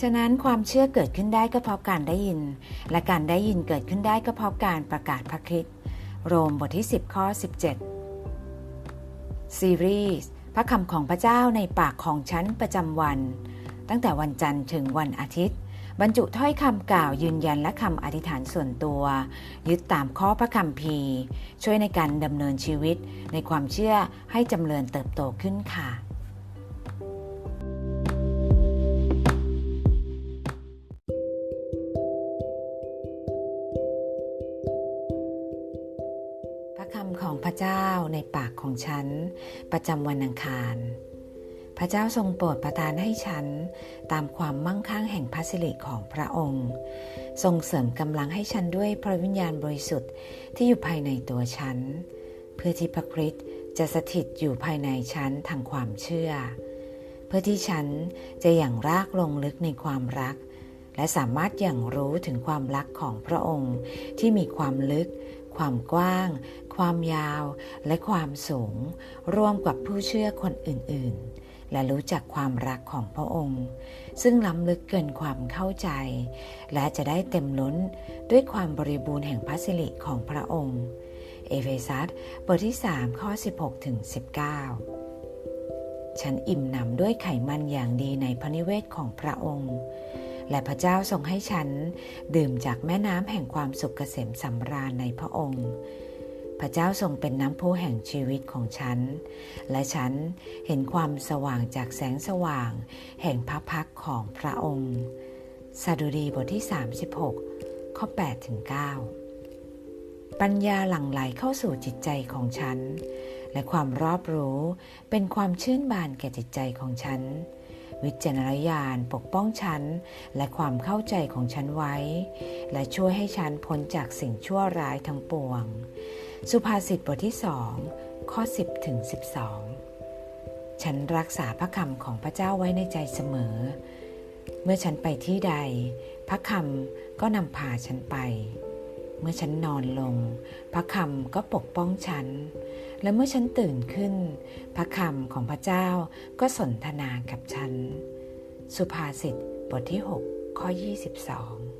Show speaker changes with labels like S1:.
S1: ฉะนั้นความเชื่อเกิดขึ้นได้ก็เพราะการได้ยิน และการได้ยินเกิดขึ้นได้ก็เพราะการประกาศพระคริสต์โรมบทที่ 10 ข้อ 17 ซีรีส์พระคำของพระเจ้าในปากของฉันประจำวัน ตั้งแต่วันจันทร์ถึงวันอาทิตย์ บรรจุถ้อยคำกล่าวยืนยันและคำอธิษฐานส่วนตัว ยึดตามข้อพระคำพีช่วยในการดำเนินชีวิตในความเชื่อให้จำเริญเติบโตขึ้นค่ะ คำของพระเจ้าในปากของฉัน ประจำวันอังคาร พระเจ้าทรงโปรดประทานให้ฉัน ตามความมั่งคั่งแห่งพระสิริของพระองค์ ทรงเสริมกำลังให้ฉันด้วยพระวิญญาณบริสุทธิ์ที่อยู่ภายในตัวฉัน เพื่อที่พระคริสต์จะสถิตอยู่ภายในฉันทางความเชื่อ เพื่อที่ฉันจะอย่างรากลงลึกในความรัก และสามารถอย่างรู้ถึงความรักของพระองค์ที่มีความลึก ความกว้าง ความยาว และความสูง ร่วมกับผู้เชื่อคนอื่นๆ และรู้จักความรักของพระองค์ ซึ่งล้ำลึกเกินความเข้าใจ และจะได้เต็มล้นด้วยความบริบูรณ์แห่งพระสิริของพระองค์ เอเฟซัสบทที่ 3 ข้อ 16ถึง19 ฉันอิ่มหนำด้วยไขมันอย่างดีในพระนิเวศของพระองค์ และพระเจ้าทรงให้ฉัน ดื่มจากแม่น้ำแห่งความสุขเกษมสำราญในพระองค์ พระเจ้าทรงเป็นน้ำพุแห่งชีวิตของฉัน และฉันเห็นความสว่างจากแสงสว่าง แห่งพระพักของพระองค์สดุดีบทที่ 36 ข้อ8ถึง9ปัญญาหลั่งไหลเข้าสู่จิตใจของฉัน และความรอบรู้เป็นความชื่นบานแก่จิตใจของฉัน วิจารณญาณปกป้องฉัน และความเข้าใจของฉันไว้ และช่วยให้ฉันพ้นจากสิ่งชั่วร้ายทั้งปวง สุภาษิตบทที่สองข้อ 10ถึง12 ฉันรักษาพระคำของพระเจ้าไว้ในใจเสมอ เมื่อฉันไปที่ใด พระคำก็นำพาฉันไป เมื่อฉันนอนลง พระคำก็ปกป้องฉัน และเมื่อฉันตื่นขึ้น พระคำของพระเจ้าก็สนทนากับฉัน สุภาษิตบทที่ 6 ข้อ 22